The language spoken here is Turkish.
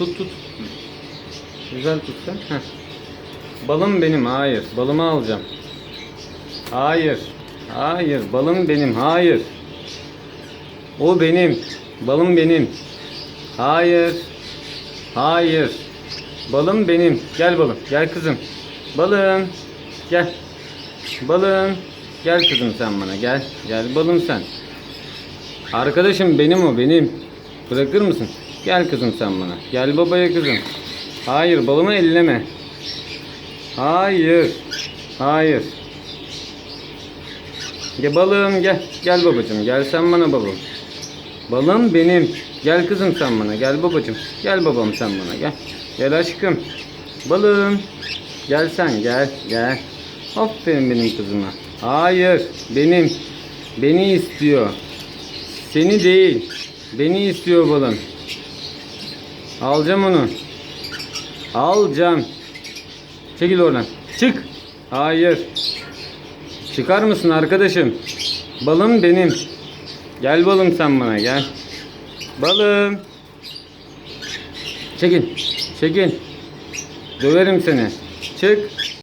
Tut tut. Güzel tut sen. Heh. Balım benim. Hayır. Balımı alacağım. Hayır. Hayır. Balım benim. Hayır. O benim. Balım benim. Hayır. Hayır. Balım benim. Gel balım. Gel kızım. Balım. Gel. Balım. Gel kızım sen bana. Gel. Gel balım sen. Arkadaşım benim o benim. Bırakır mısın? Gel kızım sen bana. Gel babaya kızım. Hayır balımı elleme. Hayır. Hayır. Gel balım gel. Gel babacığım. Gel sen bana babam. Balım benim. Gel kızım sen bana. Gel babacığım. Gel babam sen bana. Gel. Gel aşkım. Balım. Gel sen gel. Gel. Aferin benim kızıma. Hayır. Benim. Beni istiyor. Seni değil. Beni istiyor balım. Alacağım onu. Alacağım. Çekil oradan. Çık. Hayır. Çıkar mısın arkadaşım? Balım benim. Gel balım sen bana gel. Balım. Çekil. Çekil. Döverim seni. Çık.